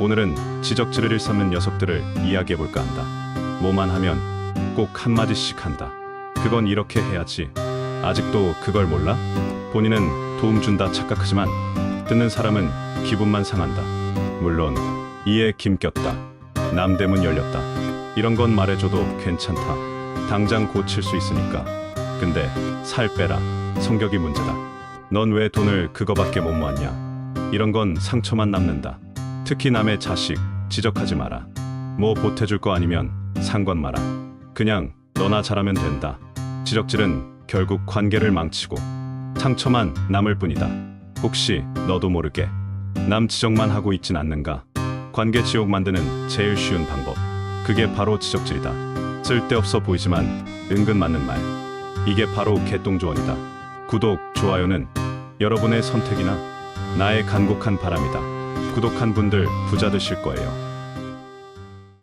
오늘은 지적질을 일삼는 녀석들을 이야기해볼까 한다. 뭐만 하면 꼭 한마디씩 한다. 그건 이렇게 해야지. 아직도 그걸 몰라? 본인은 도움 준다 착각하지만 듣는 사람은 기분만 상한다. 물론 이에 김 꼈다. 남대문 열렸다. 이런 건 말해줘도 괜찮다. 당장 고칠 수 있으니까. 근데 살 빼라. 성격이 문제다. 넌 왜 돈을 그거밖에 못 모았냐? 이런 건 상처만 남는다. 특히 남의 자식 지적하지 마라. 뭐 보태줄 거 아니면 상관 마라. 그냥 너나 잘하면 된다. 지적질은 결국 관계를 망치고 상처만 남을 뿐이다. 혹시 너도 모르게 남 지적만 하고 있진 않는가? 관계 지옥 만드는 제일 쉬운 방법. 그게 바로 지적질이다. 쓸데없어 보이지만 은근 맞는 말. 이게 바로 개똥조언이다. 구독, 좋아요는 여러분의 선택이나 나의 간곡한 바람이다. 구독한 분들 부자 되실 거예요.